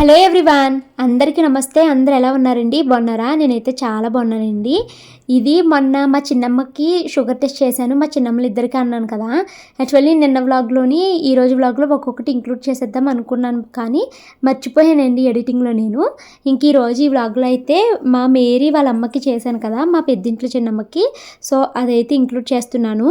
Hello everyone అందరికీ నమస్తే. అందరు ఎలా ఉన్నారండి? బాగున్నారా? నేనైతే చాలా బాగున్నానండి. ఇది మొన్న మా చిన్నమ్మకి షుగర్ టెస్ట్ చేశాను. మా చిన్నమ్మలు ఇద్దరికి అన్నాను కదా. యాక్చువల్లీ నిన్న వ్లాగ్లోని ఈరోజు వ్లాగ్లో ఒక్కొక్కటి ఇంక్లూడ్ చేసేద్దాం అనుకున్నాను కానీ మర్చిపోయానండి ఎడిటింగ్లో నేను. ఇంక ఈరోజు ఈ వ్లాగ్లో అయితే మా మేరీ వాళ్ళ అమ్మకి చేశాను కదా మా పెద్దింట్లో చిన్నమ్మకి. సో అదైతే ఇంక్లూడ్ చేస్తున్నాను.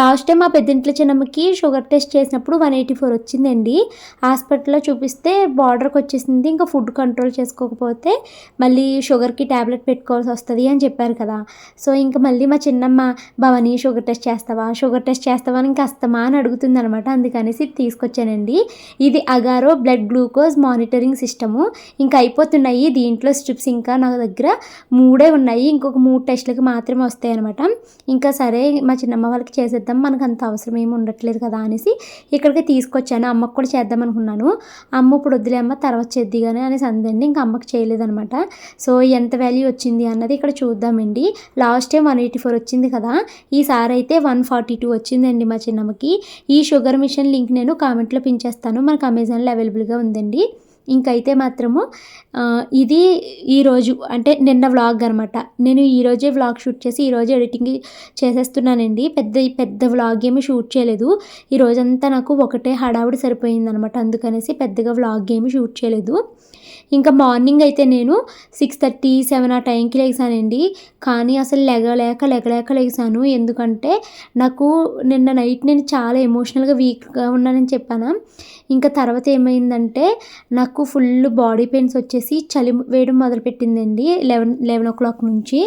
లాస్ట్ టైం మా పెద్దింట్లో చిన్నమ్మకి షుగర్ టెస్ట్ చేసినప్పుడు వన్ ఎయిటీ ఫోర్ వచ్చిందండి. హాస్పిటల్లో చూపిస్తే బార్డర్కి వచ్చేసింది ఇంకా ఫుడ్ కంట్రోల్ చేసుకోకపోతే మళ్ళీ షుగర్కి ట్యాబ్లెట్ పెట్టుకోవాల్సి వస్తుంది అని చెప్పారు కదా. సో ఇంకా మళ్ళీ మా చిన్నమ్మ భవని షుగర్ టెస్ట్ చేస్తావా? షుగర్ టెస్ట్ చేస్తావా? అని ఇంకా అస్తమా? అని అడుగుతుంది అనమాట అందుకనేసి తీసుకొచ్చానండి. ఇది Agaro blood glucose monitoring system ఇంకా అయిపోతున్నాయి. దీంట్లో స్ట్రిప్స్ ఇంకా నా దగ్గర మూడే ఉన్నాయి. ఇంకొక మూడు టెస్టులకి మాత్రమే వస్తాయి అనమాట ఇంకా సరే మా చిన్నమ్మ వాళ్ళకి చేసేద్దాం. మనకు అంత అవసరం ఏమి ఉండట్లేదు కదా అనేసి ఇక్కడికి తీసుకొచ్చాను. అమ్మకు కూడా చేద్దాం అనుకున్నాను. అమ్మ ఇప్పుడు వద్దులే అమ్మ తర్వాత చేద్ది కానీ అనేసి అందండి ఇంకా అమ్మకి చేయలేదనమాట. సో ఎంత వాల్యూ వచ్చింది అన్నది ఇక్కడ చూద్దామండి. Last time one eighty four వచ్చింది కదా. ఈసారి అయితే వన్ ఫార్టీ టూ వచ్చిందండి మా చిన్నమ్మకి. ఈ షుగర్ మిషన్ లింక్ నేను కామెంట్లో పించేస్తాను మనకు అమెజాన్లో అవైలబుల్గా ఉందండి. ఇంకైతే మాత్రము ఇది ఈరోజు అంటే నిన్న వ్లాగ్ అనమాట నేను ఈరోజే వ్లాగ్ షూట్ చేసి ఈరోజు ఎడిటింగ్ చేసేస్తున్నానండి. పెద్ద పెద్ద వ్లాగ్ ఏమీ షూట్ చేయలేదు. ఈ రోజంతా నాకు ఒకటే హడావుడి సరిపోయింది అనమాట అందుకనేసి పెద్దగా వ్లాగ్ ఏమీ షూట్ చేయలేదు. ఇంకా మార్నింగ్ అయితే నేను సిక్స్ థర్టీ సెవెన్ ఆ టైంకి లేచానండి. కానీ అసలు లెగలేక లెగలేక లేచాను. ఎందుకంటే నాకు నిన్న నైట్ నేను చాలా ఎమోషనల్గా వీక్గా ఉన్నానని చెప్పాను. ఇంకా తర్వాత ఏమైందంటే నాకు ఫుల్ బాడీ పెయిన్స్ వచ్చేసి చలి వేయడం మొదలుపెట్టిందండి లెవెన్ లెవెన్ ఓ క్లాక్ నుంచి.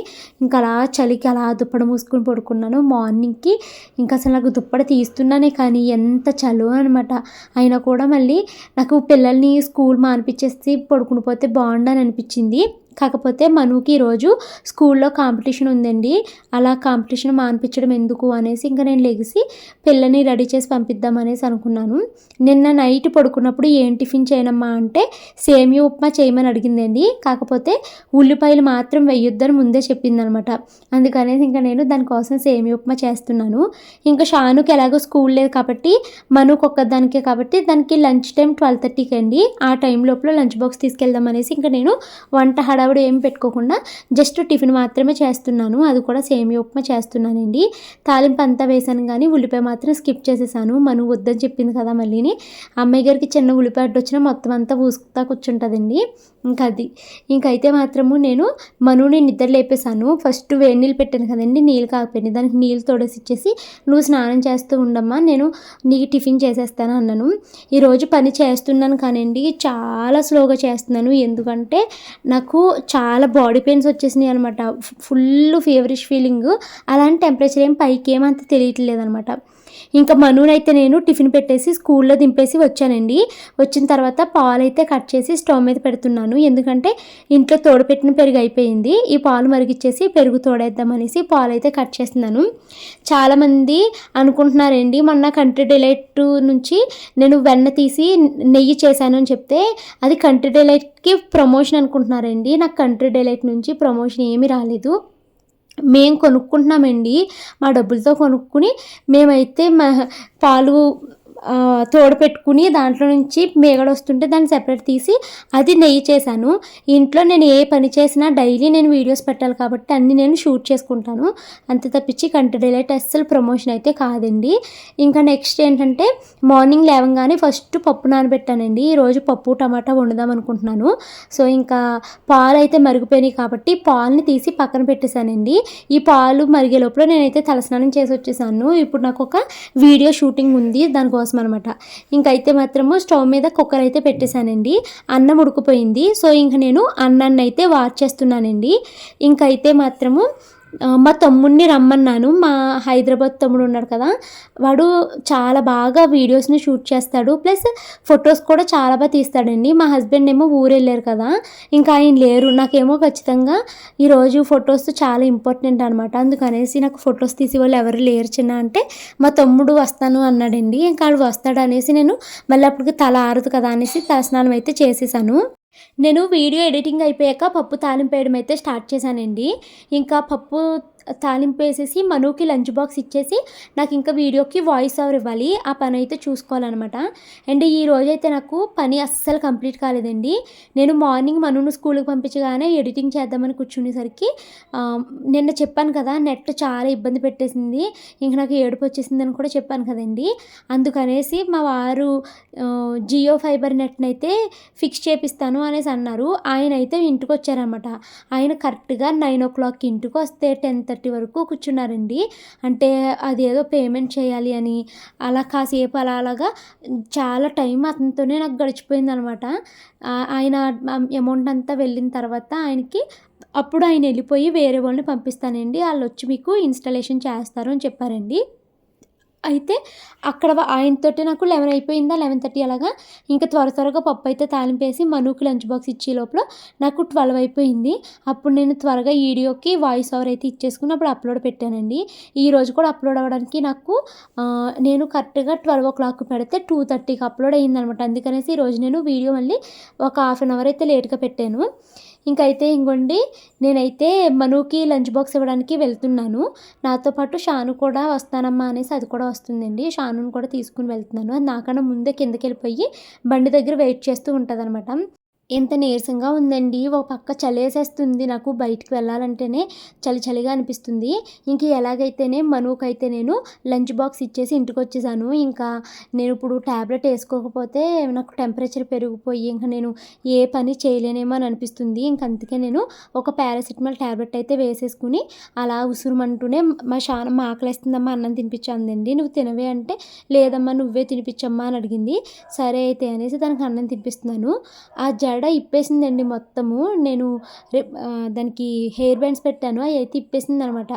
ఇంకా అలా చలికి అలా దుప్పడ మూసుకొని పడుకున్నాను మార్నింగ్కి. ఇంకా అసలు నాకు దుప్పడ తీస్తున్నానే కానీ ఎంత చలో అనమాట అయినా కూడా మళ్ళీ నాకు పిల్లల్ని స్కూల్ మానిపించేసి కొనుక్కుని పోతే బాగుండని అనిపించింది. కాకపోతే మనుకి ఈరోజు స్కూల్లో కాంపిటీషన్ ఉందండి. అలా కాంపిటీషన్ మానిపించడం ఎందుకు అనేసి ఇంకా నేను లెగిసి పిల్లని రెడీ చేసి పంపిద్దాం అనేసి అనుకున్నాను. నిన్న నైట్ పడుకున్నప్పుడు ఏం టిఫిన్ చేయనమ్మా అంటే సేమియా ఉప్మా చేయమని అడిగిందండి. కాకపోతే ఉల్లిపాయలు మాత్రం వేయొద్దని ముందే చెప్పిందనమాట. అందుకనేసి ఇంకా నేను దానికోసం సేమియా ఉప్మా చేస్తున్నాను. ఇంకా షానుకి ఎలాగో స్కూల్ లేదు కాబట్టి మనుకు ఒక్కదానికే కాబట్టి దానికి లంచ్ టైం ట్వెల్వ్ థర్టీకి అండి. ఆ టైం లోపల లంచ్ బాక్స్ తీసుకెళ్దాం అనేసి ఇంకా నేను వంట హడావిడి ఏం పెట్టుకోకుండా జస్ట్ టిఫిన్ మాత్రమే చేస్తున్నాను. అది కూడా సేమియా ఉప్మా చేస్తున్నానండి. తాలింపు అంతా వేసాను కానీ ఉల్లిపాయ మాత్రం స్కిప్ చేసేసాను. మను వద్దని చెప్పింది కదా మళ్ళీని. అమ్మాయి గారికి చిన్న ఉల్లిపాయ అడ్డు వచ్చినా మొత్తం అంతా ఊసుకుతా కూర్చుంటుందండి. ఇంకా అది ఇంకైతే మాత్రము నేను మనుని నిద్ర లేపేశాను. ఫస్ట్ వేడి నీళ్ళు పెట్టాను కదండి నీళ్ళు కాకపోయింది దానికి నీళ్ళు తోడేసి ఇచ్చేసి నువ్వు స్నానం చేస్తూ ఉండమ్మా నేను నీకు టిఫిన్ చేసేస్తాను అన్నాను. ఈరోజు పని చేస్తున్నాను కానివ్వండి చాలా స్లోగా చేస్తున్నాను. ఎందుకంటే నాకు చాలా బాడీ పెయిన్స్ వచ్చేసినాయి అనమాట ఫుల్ ఫీవరిష్ ఫీలింగ్. అలాంటి టెంపరేచర్ ఏం పైకి ఏమంత తెలియట్లేదు అనమాట ఇంకా మనునైతే నేను టిఫిన్ పెట్టేసి స్కూల్లో దింపేసి వచ్చానండి. వచ్చిన తర్వాత పాలు అయితే కట్ చేసి స్టవ్ మీద పెడుతున్నాను. ఎందుకంటే ఇంట్లో తోడపెట్టిన పెరుగు అయిపోయింది. ఈ పాలు మరిగిచ్చేసి పెరుగు తోడేద్దాం అనేసి పాలు అయితే కట్ చేస్తున్నాను. చాలామంది అనుకుంటున్నారండి మొన్న కంట్రీ డిలైట్ నుంచి నేను వెన్న తీసి నెయ్యి చేశాను అని చెప్తే అది కంట్రీ డిలైట్కి ప్రమోషన్ అనుకుంటున్నారండి. నాకు కంట్రీ డిలైట్ నుంచి ప్రమోషన్ ఏమీ రాలేదు. మేము కొనుక్కుంటున్నామండి మా డబ్బులతో కొనుక్కుని మేమైతే మా పాలు తోడు పెట్టుకుని దాంట్లో నుంచి మేగడ వస్తుంటే దాన్ని సెపరేట్ తీసి అది నెయ్యి చేశాను. ఇంట్లో నేను ఏ పని చేసినా డైలీ నేను వీడియోస్ పెట్టాలి కాబట్టి అన్ని నేను షూట్ చేసుకుంటాను. అంతే తప్పించి కంటి డైలైట్ అస్సలు ప్రమోషన్ అయితే కాదండి. ఇంకా నెక్స్ట్ ఏంటంటే మార్నింగ్ లేవగానే ఫస్ట్ పప్పు నానబెట్టానండి. ఈరోజు పప్పు టమాటా వండుదాం అనుకుంటున్నాను. సో ఇంకా పాలు అయితే మరిగిపోయినాయి కాబట్టి పాలని తీసి పక్కన పెట్టేశానండి. ఈ పాలు మరిగే లోపల నేనైతే తలస్నానం చేసి వచ్చేసాను. ఇప్పుడు నాకు ఒక వీడియో షూటింగ్ ఉంది. దానికోసం అనమాట ఇంకైతే మాత్రము స్టవ్ మీద కుక్కర్ అయితే పెట్టేశానండి. అన్నం ఉడికిపోయింది. సో ఇంక నేను అన్నాన్ని అయితే వాచ్ చేస్తున్నానండి. ఇంకైతే మాత్రము మా తమ్ముడిని రమ్మన్నాను. మా హైదరాబాద్ తమ్ముడు ఉన్నాడు కదా వాడు చాలా బాగా వీడియోస్ని షూట్ చేస్తాడు. ప్లస్ ఫొటోస్ కూడా చాలా బాగా తీస్తాడండి. మా హస్బెండ్ ఏమో ఊరు వెళ్ళారు కదా ఇంకా ఆయన లేరు. నాకేమో ఖచ్చితంగా ఈరోజు ఫొటోస్ చాలా ఇంపార్టెంట్ అనమాట అందుకనేసి నాకు ఫొటోస్ తీసి వాళ్ళు ఎవరు లేరు చిన్న అంటే మా తమ్ముడు వస్తాను అన్నాడండి. ఇంకా వాడు వస్తాడు అనేసి నేను మళ్ళీ అప్పటికి తల ఆరదు కదా అనేసి తలస్నానం అయితే చేసేసాను. నేను వీడియో ఎడిటింగ్ అయిపోయాక పప్పు తాలింపు వేయడం అయితే స్టార్ట్ చేశానండి. ఇంకా పప్పు తాలింపు వేసేసి మనుకి లంచ్ బాక్స్ ఇచ్చేసి నాకు ఇంకా వీడియోకి వాయిస్ ఓవర్ ఇవ్వాలి. ఆ పని అయితే చూసుకోవాలన్నమాట. అండ్ ఈ రోజు అయితే నాకు పని అస్సలు కంప్లీట్ కాలేదండి. నేను మార్నింగ్ మనును స్కూల్కి పంపించగానే ఎడిటింగ్ చేద్దామని కూర్చునేసరికి నిన్న చెప్పాను కదా నెట్ చాలా ఇబ్బంది పెట్టేసింది. ఇంక నాకు ఏడుపు వచ్చేసిందని కూడా చెప్పాను కదండి. అందుకనేసి మా వారు జియో ఫైబర్ నెట్ని అయితే ఫిక్స్ చేపిస్తాను అనేసి అన్నారు. ఆయన అయితే ఇంటికి వచ్చారనమాట ఆయన కరెక్ట్గా నైన్ ఓ క్లాక్ ఇంటికి వస్తే టెన్ థర్టీ వరకు కూర్చున్నారండి. అంటే అదేదో పేమెంట్ చేయాలి అని అలా కాసేపు అలా అలాగా చాలా టైం అతనితోనే నాకు గడిచిపోయింది అనమాట ఆయన అమౌంట్ అంతా వెళ్ళిన తర్వాత ఆయనకి అప్పుడు ఆయన వెళ్ళిపోయి వేరే వాళ్ళని పంపిస్తానండి. వాళ్ళు వచ్చి మీకు ఇన్స్టాలేషన్ చేస్తారు అని చెప్పారండి. అయితే అక్కడ ఆయనతోటి నాకు లెవెన్ అయిపోయిందా లెవెన్ థర్టీ అలాగా. ఇంకా త్వర త్వరగా పప్పు అయితే తాలింపేసి మనుకి లంచ్ బాక్స్ ఇచ్చే లోపల నాకు ట్వెల్వ్ అయిపోయింది. అప్పుడు నేను త్వరగా వీడియోకి వాయిస్ ఓవర్ అయితే ఇచ్చేసుకుని అప్పుడు అప్లోడ్ పెట్టానండి. ఈ రోజు కూడా అప్లోడ్ అవ్వడానికి నాకు నేను కరెక్ట్గా ట్వెల్వ్ ఓ క్లాక్ పెడితే టూ థర్టీకి అప్లోడ్ అయ్యిందనమాట. అందుకనేసి ఈరోజు నేను వీడియో మళ్ళీ ఒక హాఫ్ అన్ అవర్ అయితే లేట్గా పెట్టాను. ఇంకైతే ఇంకోండి నేనైతే మనుకి లంచ్ బాక్స్ ఇవ్వడానికి వెళ్తున్నాను. నాతో పాటు షాను కూడా వస్తానమ్మా అనేసి అది కూడా వస్తుందండి. షానుని కూడా తీసుకుని వెళ్తున్నాను. అది నాకన్నా ముందే కిందకి వెళ్ళిపోయి బండి దగ్గర వెయిట్ చేస్తూ ఉంటుంది ఎంత నీరసంగా ఉందండి. ఒక పక్క చలేసేస్తుంది నాకు బయటికి వెళ్ళాలంటేనే చలి చలిగా అనిపిస్తుంది. ఇంక ఎలాగైతేనే మనుకైతే నేను లంచ్ బాక్స్ ఇచ్చేసి ఇంటికి వచ్చేసాను ఇంకా నేను ఇప్పుడు ట్యాబ్లెట్ వేసుకోకపోతే నాకు టెంపరేచర్ పెరిగిపోయి ఇంకా నేను ఏ పని చేయలేనేమో అని అనిపిస్తుంది. ఇంక అందుకే నేను ఒక పారాసిటమాల్ ట్యాబ్లెట్ అయితే వేసేసుకుని అలా ఉసురుమంటూనే మా షాన మా ఆకలిస్తుందమ్మా అన్నం తినిపించాందండి. నువ్వు తినవే అంటే లేదమ్మా నువ్వే తినిపించమ్మా అని అడిగింది. సరే అయితే అనేసి దానికి అన్నం తినిపిస్తున్నాను. ఆ జడ ఇప్పేసిందండి మొత్తము. నేను రే- దానికి హెయిర్ బ్యాండ్స్ పెట్టాను. అవి అయితే ఇప్పేసింది అనమాట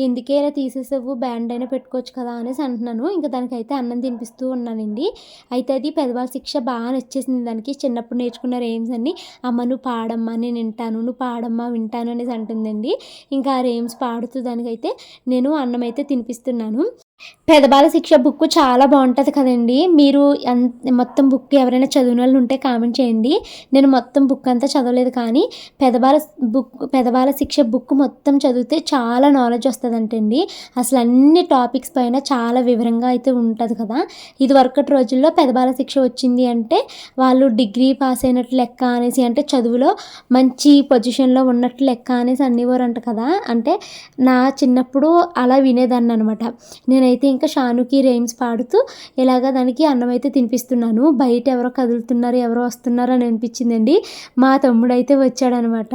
ఎందుకే ఇలా తీసేసావు? బ్యాండ్ అయినా పెట్టుకోవచ్చు కదా అనేసి అంటున్నాను. ఇంకా దానికైతే అన్నం తినిపిస్తూ ఉన్నానండి. అయితే అది పెదవాళ్ళ శిక్ష బాగా నచ్చేసింది దానికి. చిన్నప్పుడు నేర్చుకున్న రేమ్స్ అన్ని అమ్మ నువ్వు పాడమ్మా నేను వింటాను. నువ్వు పాడమ్మా వింటాను అనేసి అంటుందండి. ఇంకా ఆ రేమ్స్ పాడుతూ దానికైతే నేను అన్నం అయితే తినిపిస్తున్నాను. పెదబాల శిక్ష బుక్ చాలా బాగుంటుంది కదండి. మీరు అన్- మొత్తం బుక్ ఎవరైనా చదివిన వాళ్ళు ఉంటే కామెంట్ చేయండి. నేను మొత్తం బుక్ అంతా చదవలేదు కానీ పెదబాల బుక్ పెదబాల శిక్ష బుక్ మొత్తం చదివితే చాలా నాలెడ్జ్ వస్తుందంటండి. అసలు అన్ని టాపిక్స్ పైన చాలా వివరంగా అయితే ఉంటుంది కదా. ఇది వరకటి రోజుల్లో పెదబాల శిక్ష వచ్చింది అంటే వాళ్ళు డిగ్రీ పాస్ అయినట్టు లెక్క అనేసి అంటే చదువులో మంచి పొజిషన్లో ఉన్నట్టు లెక్క అనేసి అనేవారంట కదా. అంటే నా చిన్నప్పుడు అలా వినేదాన్ని అనమాట నేను నేనైతే ఇంకా షానుకి రేమ్స్ పాడుతూ ఇలాగ దానికి అన్నం అయితే తినిపిస్తున్నాను. బయట ఎవరో కదులుతున్నారు ఎవరో వస్తున్నారు అని అనిపించిందండి. మా తమ్ముడు అయితే వచ్చాడనమాట.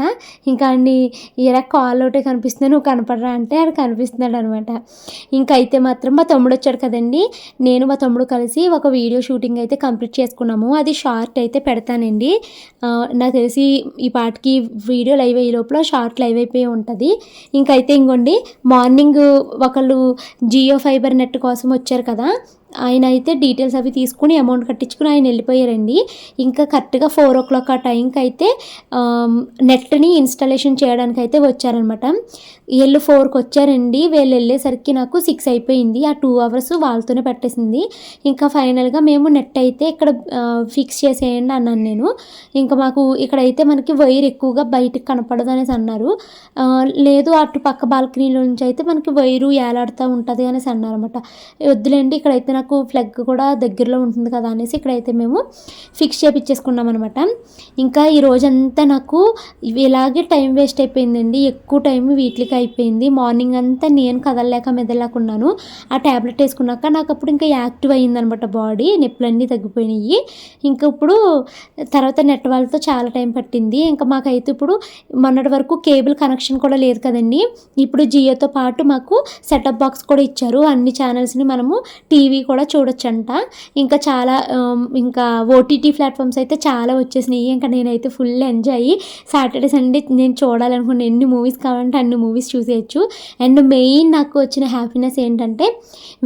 ఇంకా అన్ని ఇలా కాల్ ఒకటే కనిపిస్తుంది నువ్వు కనపడరా? అంటే ఆడు కనిపిస్తున్నాడు అనమాట ఇంకా అయితే మాత్రం మా తమ్ముడు వచ్చాడు కదండి. నేను మా తమ్ముడు కలిసి ఒక వీడియో షూటింగ్ అయితే కంప్లీట్ చేసుకున్నాము. అది షార్ట్ అయితే పెడతానండి. నాకు తెలిసి ఈ పాటకి వీడియో లైవ్ అయ్యే లోపల షార్ట్ లైవ్ అయిపోయి ఉంటుంది. ఇంకైతే ఇంకోండి మార్నింగ్ ఒకళ్ళు జియో ఫైవ్ ఫైబర్ నెట్ కోసం వచ్చారు కదా. ఆయన అయితే డీటెయిల్స్ అవి తీసుకుని అమౌంట్ కట్టించుకుని ఆయన వెళ్ళిపోయారండి. ఇంకా కరెక్ట్గా ఫోర్ ఓ క్లాక్ ఆ టైంకి అయితే నెట్ని ఇన్స్టాలేషన్ చేయడానికి అయితే వచ్చారనమాట. వీళ్ళు ఫోర్కి వచ్చారండి. వీళ్ళు వెళ్ళేసరికి నాకు సిక్స్ అయిపోయింది. ఆ టూ అవర్స్ వాళ్ళతోనే పట్టేసింది. ఇంకా ఫైనల్గా మేము నెట్ అయితే ఇక్కడ ఫిక్స్ చేసేయండి అన్నాను నేను. ఇంకా మాకు ఇక్కడైతే మనకి వైర్ ఎక్కువగా బయటకు కనపడదు అనేసి అన్నారు లేదు అటు పక్క బాల్కనీలో నుంచి అయితే మనకి వైరు ఏలాడుతూ ఉంటుంది అనేసి అన్నారు అనమాట వద్దులేండి ఇక్కడైతే నాకు ఫ్లగ్ కూడా దగ్గరలో ఉంటుంది కదా అనేసి ఇక్కడైతే మేము ఫిక్స్ చేపించేసుకున్నాం అనమాట ఇంకా ఈ రోజంతా నాకు ఇలాగే టైం వేస్ట్ అయిపోయిందండి. ఎక్కువ టైం వీటికి అయిపోయింది. మార్నింగ్ అంతా నేను కదలలేక మెదలలేకున్నాను ఆ ట్యాబ్లెట్ వేసుకున్నాక నాకు అప్పుడు ఇంకా యాక్టివ్ అయ్యిందనమాట బాడీ. నొప్పులన్నీ తగ్గిపోయినాయి. ఇంకా ఇప్పుడు తర్వాత నెట్ వాళ్ళతో చాలా టైం పట్టింది. ఇంకా మాకైతే ఇప్పుడు మొన్నటి వరకు కేబుల్ కనెక్షన్ కూడా లేదు కదండి. ఇప్పుడు జియోతో పాటు మాకు సెటప్ బాక్స్ కూడా ఇచ్చారు. అన్ని ఛానల్స్ని మనము టీవీ కూడా చూడొచ్చంట. ఇంకా చాలా ఇంకా ఓటీటీ ప్లాట్ఫామ్స్ అయితే చాలా వచ్చేసినాయి. ఇంకా నేనైతే ఫుల్ ఎంజాయ్. సాటర్డే సండే నేను చూడాలనుకున్న ఎన్ని మూవీస్ కావాలంటే అన్ని మూవీస్ చూసేయచ్చు. అండ్ మెయిన్ నాకు వచ్చిన హ్యాపీనెస్ ఏంటంటే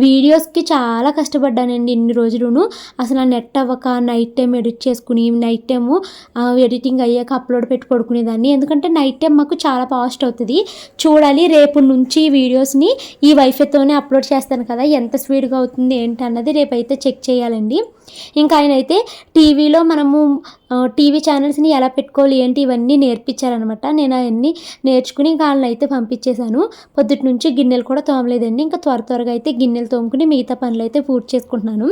వీడియోస్కి చాలా కష్టపడ్డానండి ఇన్ని రోజులును. అసలు నెట్ అవ్వక నైట్ టైం ఎడిట్ చేసుకుని నైట్ టైము ఎడిటింగ్ అయ్యాక అప్లోడ్ పెట్టి పడుకునేదాన్ని. ఎందుకంటే నైట్ టైం మాకు చాలా ఫాస్ట్ అవుతుంది. చూడాలి రేపు నుంచి వీడియోస్ని ఈ వైఫైతోనే అప్లోడ్ చేస్తాను కదా ఎంత స్పీడ్గా అవుతుంది ఏంటి ఏంటన్నది రేపైతే చెక్ చేయాలండి. ఇంకా ఆయన అయితే టీవీలో మనము టీవీ ఛానల్స్ని ఎలా పెట్టుకోవాలి ఏంటి ఇవన్నీ నేర్పించారనమాట నేను అవన్నీ నేర్చుకుని ఇంకా వాళ్ళని అయితే పంపించేశాను. పొద్దుటి నుంచి గిన్నెలు కూడా తోమలేదండి. ఇంకా త్వర త్వరగా అయితే గిన్నెలు తోముకుని మిగతా పనులు అయితే పూర్తి చేసుకుంటున్నాను.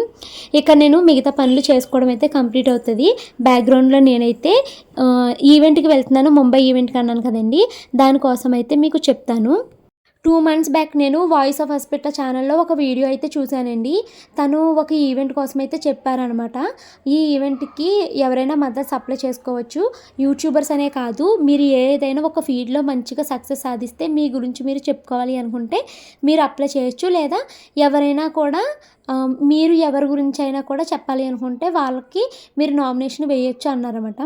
ఇక నేను మిగతా పనులు చేసుకోవడం అయితే కంప్లీట్ అవుతుంది. బ్యాక్గ్రౌండ్లో నేనైతే ఈవెంట్కి వెళ్తున్నాను. ముంబై ఈవెంట్కి అన్నాను కదండి. దానికోసం అయితే మీకు చెప్తాను. టూ మంత్స్ బ్యాక్ నేను వాయిస్ ఆఫ్ హాస్పిటల్ ఛానల్లో ఒక వీడియో అయితే చూశానండి. తను ఒక ఈవెంట్ కోసం అయితే చెప్పారనమాట ఈ ఈవెంట్కి ఎవరైనా మద్దతు సప్లై చేసుకోవచ్చు. యూట్యూబర్స్ అనే కాదు మీరు ఏదైనా ఒక ఫీల్డ్లో మంచిగా సక్సెస్ సాధిస్తే మీ గురించి మీరు చెప్పుకోవాలి అనుకుంటే మీరు అప్లై చేయొచ్చు. లేదా ఎవరైనా కూడా మీరు ఎవరి గురించి అయినా కూడా చెప్పాలి అనుకుంటే వాళ్ళకి మీరు నామినేషన్ వేయొచ్చు అన్నారన్నమాట.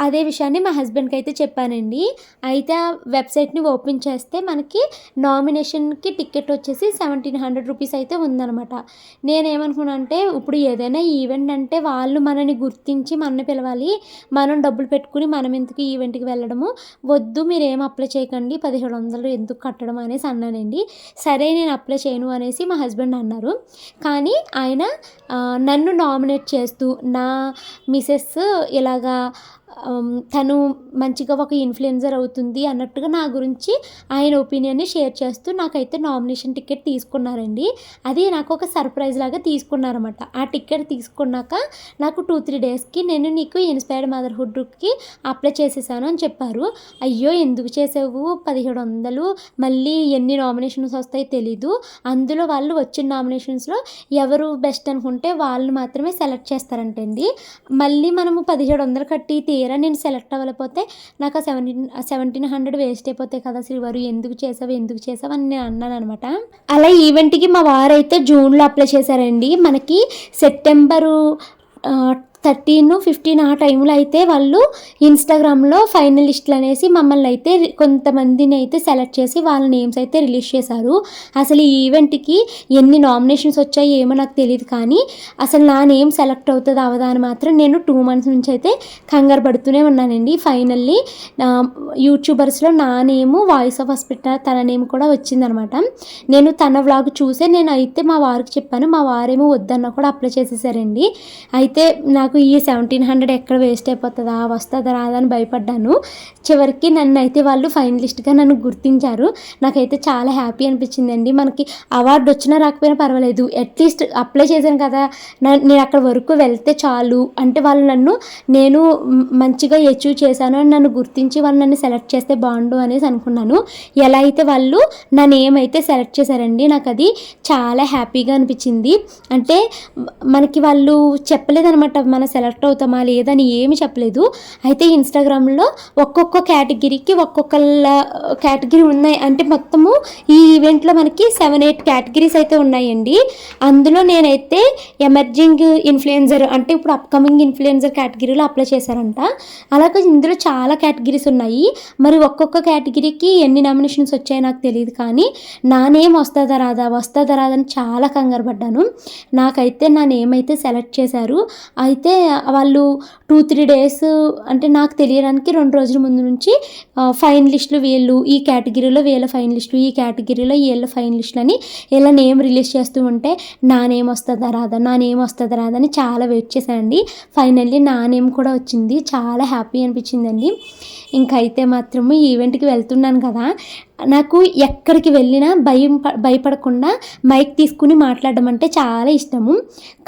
అదే విషయాన్ని మా హస్బెండ్కి అయితే చెప్పానండి. అయితే ఆ వెబ్సైట్ని ఓపెన్ చేస్తే మనకి నామినేషన్కి టికెట్ వచ్చేసి సెవెంటీన్ హండ్రెడ్ రూపీస్ అయితే ఉందన్నమాట. నేనేమనుకున్నా అంటే ఇప్పుడు ఏదైనా ఈవెంట్ అంటే వాళ్ళు మనని గుర్తించి మనని పిలవాలి. మనం డబ్బులు పెట్టుకుని మనం ఎందుకు ఈవెంట్కి వెళ్ళడము? వద్దు మీరు ఏం అప్లై చేయకండి. పదిహేడు వందలు ఎందుకు కట్టడం అనేసి అన్నానండి. సరే నేను అప్లై చేయను అనేసి మా హస్బెండ్ అన్నారు. కానీ ఆయన నన్ను నామినేట్ చేస్తూ నా మిసెస్ ఇలాగా తను మంచిగా ఒక ఇన్ఫ్లుయెన్సర్ అవుతుంది అన్నట్టుగా నా గురించి ఆయన ఒపీనియన్ని షేర్ చేస్తూ నాకైతే నామినేషన్ టికెట్ తీసుకున్నారండి. అది నాకు ఒక సర్ప్రైజ్ లాగా తీసుకున్నారన్నమాట. ఆ టికెట్ తీసుకున్నాక నాకు టూ త్రీ డేస్కి నేను నీకు ఇన్స్పైర్డ్ మదర్హుడ్కి అప్లై చేసేసాను అని చెప్పారు. అయ్యో ఎందుకు చేసావు? పదిహేడు వందలు మళ్ళీ ఎన్ని నామినేషన్స్ వస్తాయో తెలీదు. అందులో వాళ్ళు వచ్చిన నామినేషన్స్లో ఎవరు బెస్ట్ అనుకుంటే వాళ్ళు మాత్రమే సెలెక్ట్ చేస్తారంటండి. మళ్ళీ మనము పదిహేడు వందలు కట్టి తీరా నేను సెలెక్ట్ అవ్వకపోతే నాకు ఆ సెవెంటీన్ సెవెంటీన్ హండ్రెడ్ వేస్ట్ అయిపోతాయి కదా శ్రీవారు ఎందుకు చేసావు ఎందుకు చేసావు అని నేను అన్నాను అనమాట అలా ఈవెంట్కి మా వారు అయితే జూన్లో అప్లై చేశారండి. మనకి సెప్టెంబరు థర్టీన్ ఫిఫ్టీన్ ఆ టైంలో అయితే వాళ్ళు ఇన్స్టాగ్రామ్లో ఫైనలిస్ట్లు అనేసి మమ్మల్ని అయితే కొంతమందిని అయితే సెలెక్ట్ చేసి వాళ్ళ నేమ్స్ అయితే రిలీజ్ చేశారు. అసలు ఈ ఈవెంట్కి ఎన్ని నామినేషన్స్ వచ్చాయో ఏమో నాకు తెలియదు కానీ అసలు నా నేమ్ సెలెక్ట్ అవుతుంది అవదా అని మాత్రం నేను టూ మంత్స్ నుంచి అయితే కంగారు పడుతూనే ఉన్నానండి. ఫైనల్లీ యూట్యూబర్స్లో నా నేము వాయిస్ ఆఫ్ హాస్పిటల్ తన నేమ్ కూడా వచ్చిందనమాట. నేను తన వ్లాగ్ చూసే నేను అయితే మా వారికి చెప్పాను మా వారేమో వద్దన్న కూడా అప్లై చేసేసారండి. అయితే నాకు ఈ సెవెంటీన్ హండ్రెడ్ ఎక్కడ వేస్ట్ అయిపోతుందా? వస్తుందా? రాదా? అని భయపడ్డాను. చివరికి నన్ను అయితే వాళ్ళు ఫైనలిస్ట్గా నన్ను గుర్తించారు. నాకైతే చాలా హ్యాపీ అనిపించిందండి. మనకి అవార్డు వచ్చినా రాకపోయినా పర్వాలేదు. అట్లీస్ట్ అప్లై చేశాను కదా. నా- నేను అక్కడ వరకు వెళ్తే చాలు. అంటే వాళ్ళు నన్ను నేను మంచిగా అచీవ్ చేశాను అని నన్ను గుర్తించి వాళ్ళు నన్ను సెలెక్ట్ చేస్తే బాగుండు అనేసి అనుకున్నాను. ఎలా అయితే వాళ్ళు నా నేమ్ అయితే సెలెక్ట్ చేశారండి నాకు అది చాలా హ్యాపీగా అనిపించింది. అంటే మనకి వాళ్ళు చెప్పలేదనమాట మన సెలెక్ట్ అవుతామా లేదని ఏమి చెప్పలేదు. అయితే ఇన్స్టాగ్రామ్లో ఒక్కొక్క కేటగిరీకి ఒక్కొక్క కేటగిరీ ఉన్నాయి. అంటే మొత్తము ఈ ఈవెంట్లో మనకి సెవెన్ ఎయిట్ కేటగిరీస్ అయితే ఉన్నాయండి. అందులో నేనైతే ఎమర్జింగ్ ఇన్ఫ్లుయెన్సర్ అంటే ఇప్పుడు అప్కమింగ్ ఇన్ఫ్లుయెన్సర్ కేటగిరీలో అప్లై చేశారంట. అలాగే ఇందులో చాలా కేటగిరీస్ ఉన్నాయి. మరి ఒక్కొక్క కేటగిరీకి ఎన్ని నామినేషన్స్ వచ్చాయో నాకు తెలియదు కానీ నా నేమ్ వస్తుందా రాదా వస్తుందా రాదా అని చాలా కంగారు పడ్డాను. నాకైతే నా నేమ్ అయితే సెలెక్ట్ చేశారు. అయితే వాళ్ళు టూ త్రీ డేస్ అంటే నాకు తెలియడానికి రెండు రోజుల ముందు నుంచి ఫైనలిస్టులు వీళ్ళు ఈ కేటగిరీలో వీళ్ళ ఫైనలిస్టులు ఈ కేటగిరీలో వీళ్ళ ఫైనలిస్టులు అని ఇలా నేమ్ రిలీజ్ చేస్తూ ఉంటే నా నేమ్ వస్తుందా రాదా నా నేమ్ వస్తుందా రాదా అని చాలా వెయిట్ చేశానండి. ఫైనల్లీ నా నేమ్ కూడా వచ్చింది. చాలా హ్యాపీ అనిపించిందండి. ఇంకైతే అయితే మాత్రము ఈవెంట్కి వెళ్తున్నాను కదా. నాకు ఎక్కడికి వెళ్ళినా భయం భయపడకుండా మైక్ తీసుకుని మాట్లాడడం అంటే చాలా ఇష్టము.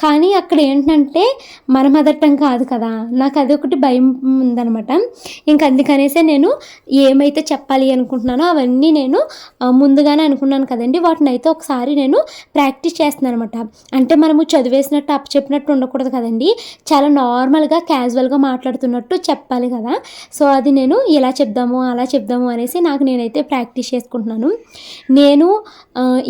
కానీ అక్కడ ఏంటంటే మన మదర్ టంగ్ కాదు కదా. నాకు అది ఒకటి భయం ఉందనమాట ఇంకా అందుకనేసే నేను ఏమైతే చెప్పాలి అనుకుంటున్నానో అవన్నీ నేను ముందుగానే అనుకున్నాను కదండి. వాటిని అయితే ఒకసారి నేను ప్రాక్టీస్ చేస్తున్నాను అనమాట అంటే మనము చదివేసినట్టు అప్ చెప్పినట్టు ఉండకూడదు కదండి. చాలా నార్మల్గా క్యాజువల్గా మాట్లాడుతున్నట్టు చెప్పాలి కదా. సో అది నేను ఇలా చెప్దాము అలా చెప్దాము అనేసి నాకు నేనైతే ప్రాక్టీస్ చేసుకుంటున్నాను నేను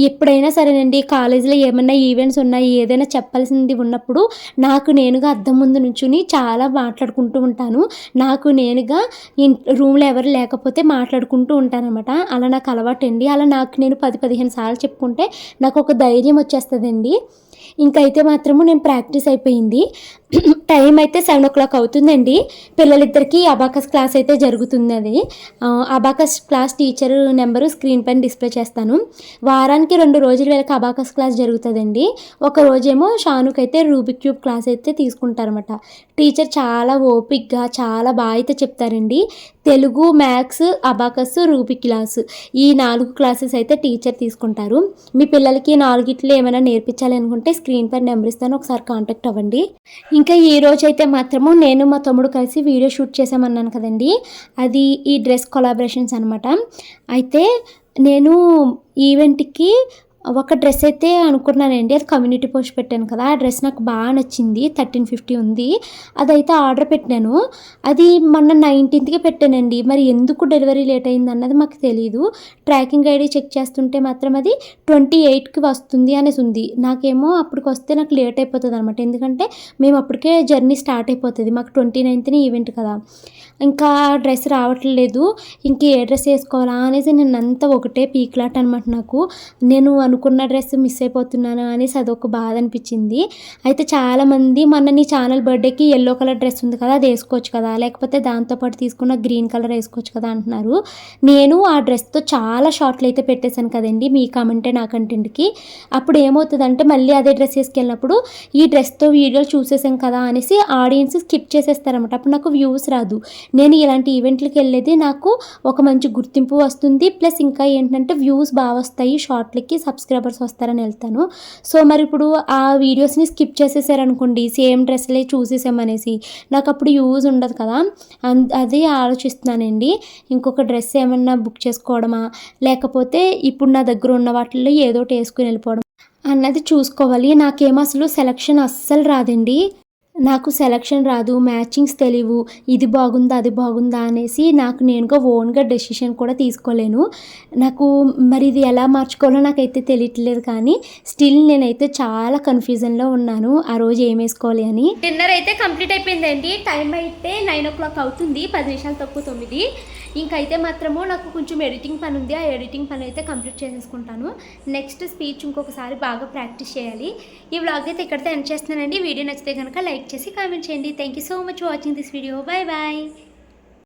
ఎప్పుడైనా సరేనండి కాలేజీలో ఏమైనా ఈవెంట్స్ ఉన్నాయి ఏదైనా చెప్పాల్సింది ఉన్నప్పుడు నాకు నేనుగా అద్దం ముందు నుంచుని చాలా మాట్లాడుకుంటూ ఉంటాను. నాకు నేనుగా రూమ్లో ఎవరు లేకపోతే మాట్లాడుకుంటూ ఉంటాను అనమాట అలా నాకు అలవాటు అండి అలా నాకు నేను పది పదిహేను సార్లు చెప్పుకుంటే నాకు ఒక ధైర్యం వచ్చేస్తుందండి. ఇంకైతే మాత్రము నేను ప్రాక్టీస్ అయిపోయింది. టైం అయితే సెవెన్ ఓ క్లాక్ అవుతుందండి. పిల్లలిద్దరికీ అబాకస్ క్లాస్ అయితే జరుగుతుంది అది abacus class teacher number screen పైన డిస్ప్లే చేస్తాను. వారానికి రెండు రోజుల వీళ్ళకి అబాకస్ క్లాస్ జరుగుతుందండి. ఒక రోజేమో షానుకి అయితే రూబిక్ క్యూబ్ క్లాస్ అయితే తీసుకుంటారన్నమాట. టీచర్ చాలా ఓపిక్గా చాలా బాగా అయితే చెప్తారండి. Telugu maths abacus Rubik class ఈ నాలుగు క్లాసెస్ అయితే టీచర్ తీసుకుంటారు. మీ పిల్లలకి నాలుగిట్లో ఏమైనా నేర్పించాలి అనుకుంటే స్క్రీన్ పైన నెంబర్ ఇస్తాను ఒకసారి కాంటాక్ట్ అవ్వండి. ఇంకా ఈ రోజు అయితే మాత్రము నేను మా తమ్ముడు కలిసి వీడియో షూట్ చేసామన్నాను కదండి. అది ఈ డ్రెస్ కొలాబరేషన్స్ అనమాట అయితే నేను ఈవెంట్కి ఒక డ్రెస్ అయితే అనుకున్నానండి. అది కమ్యూనిటీ పోస్ట్ పెట్టాను కదా. ఆ డ్రెస్ నాకు బాగా నచ్చింది. థర్టీన్ ఫిఫ్టీ ఉంది. అదైతే ఆర్డర్ పెట్టాను. అది మొన్న నైన్టీన్త్కి పెట్టానండి. మరి ఎందుకు డెలివరీ లేట్ అయింది అన్నది మాకు తెలియదు ట్రాకింగ్ ఐడి చెక్ చేస్తుంటే మాత్రం అది ట్వంటీ ఎయిట్కి వస్తుంది అనేసి ఉంది. నాకేమో అప్పటికి వస్తే నాకు లేట్ అయిపోతుంది అనమాట ఎందుకంటే మేము అప్పటికే జర్నీ స్టార్ట్ అయిపోతుంది. మాకు ట్వంటీ నైన్త్ని ఈవెంట్ కదా. ఇంకా డ్రెస్ రావట్లేదు. ఇంక ఏ డ్రెస్ వేసుకోవాలా అనేసి నేను అంతా ఒకటే పీక్లాట్ అనమాట నాకు. నేను అనుకున్న డ్రెస్ మిస్ అయిపోతున్నాను అనేసి అదొక బాధ అనిపించింది. అయితే చాలామంది మొన్న నీ ఛానల్ బర్త్డేకి ఎల్లో కలర్ డ్రెస్ ఉంది కదా అది వేసుకోవచ్చు కదా లేకపోతే దాంతోపాటు తీసుకున్న గ్రీన్ కలర్ వేసుకోవచ్చు కదా అంటున్నారు. నేను ఆ డ్రెస్తో చాలా షార్ట్లు అయితే పెట్టేశాను కదండి మీ కామెంటే నా కంటెంట్కి. అప్పుడు ఏమవుతుందంటే మళ్ళీ అదే డ్రెస్ వేసుకెళ్ళినప్పుడు ఈ డ్రెస్తో వీడియోలు చూసేసాం కదా అనేసి ఆడియన్స్ స్కిప్ చేసేస్తారనమాట అప్పుడు నాకు వ్యూస్ రాదు. నేను ఇలాంటి ఈవెంట్లకి వెళ్ళేది నాకు ఒక మంచి గుర్తింపు వస్తుంది. ప్లస్ ఇంకా ఏంటంటే వ్యూస్ బాగా వస్తాయి షార్ట్లకి సబ్స్క్రైబర్స్ వస్తారని వెళ్తాను. సో మరి ఇప్పుడు ఆ వీడియోస్ని స్కిప్ చేసేసారనుకోండి సేమ్ డ్రెస్లే చూసేసామనేసి నాకు అప్పుడు యూజ్ ఉండదు కదా. అన్- అదే ఆలోచిస్తున్నానండి. ఇంకొక డ్రెస్ ఏమన్నా బుక్ చేసుకోవడమా? లేకపోతే ఇప్పుడు నా దగ్గర ఉన్న వాటిల్లో ఏదో ఒకటి వేసుకుని వెళ్ళిపోవడం. అన్నది చూసుకోవాలి. నాకేమో అసలు సెలక్షన్ అస్సలు రాదండి. నాకు సెలక్షన్ రాదు మ్యాచింగ్స్ తెలియవు ఇది బాగుందా అది బాగుందా అనేసి నాకు నేనుగా ఓన్గా డెసిషన్ కూడా తీసుకోలేను. నాకు మరి ఇది ఎలా మార్చుకోవాలో నాకైతే తెలియట్లేదు కానీ స్టిల్ నేనైతే చాలా కన్ఫ్యూజన్లో ఉన్నాను ఆ రోజు ఏం వేసుకోవాలి అని. డిన్నర్ అయితే కంప్లీట్ అయిపోయిందండి. టైం అయితే నైన్ ఓ క్లాక్ అవుతుంది. పది నిమిషాలు తక్కువ తొమ్మిది. ఇంకైతే మాత్రము నాకు కొంచెం ఎడిటింగ్ పని ఉంది ఆ ఎడిటింగ్ పని అయితే కంప్లీట్ చేసేసుకుంటాను. నెక్స్ట్ స్పీచ్ ఇంకొకసారి బాగా ప్రాక్టీస్ చేయాలి. ఈ వ్లాగ్ అయితే ఇక్కడితో ఎండ్ చేస్తున్నానండి. వీడియో నచ్చితే కనుక లైక్ చేసి కామెంట్ చేయండి. Thank you so much watching this video bye bye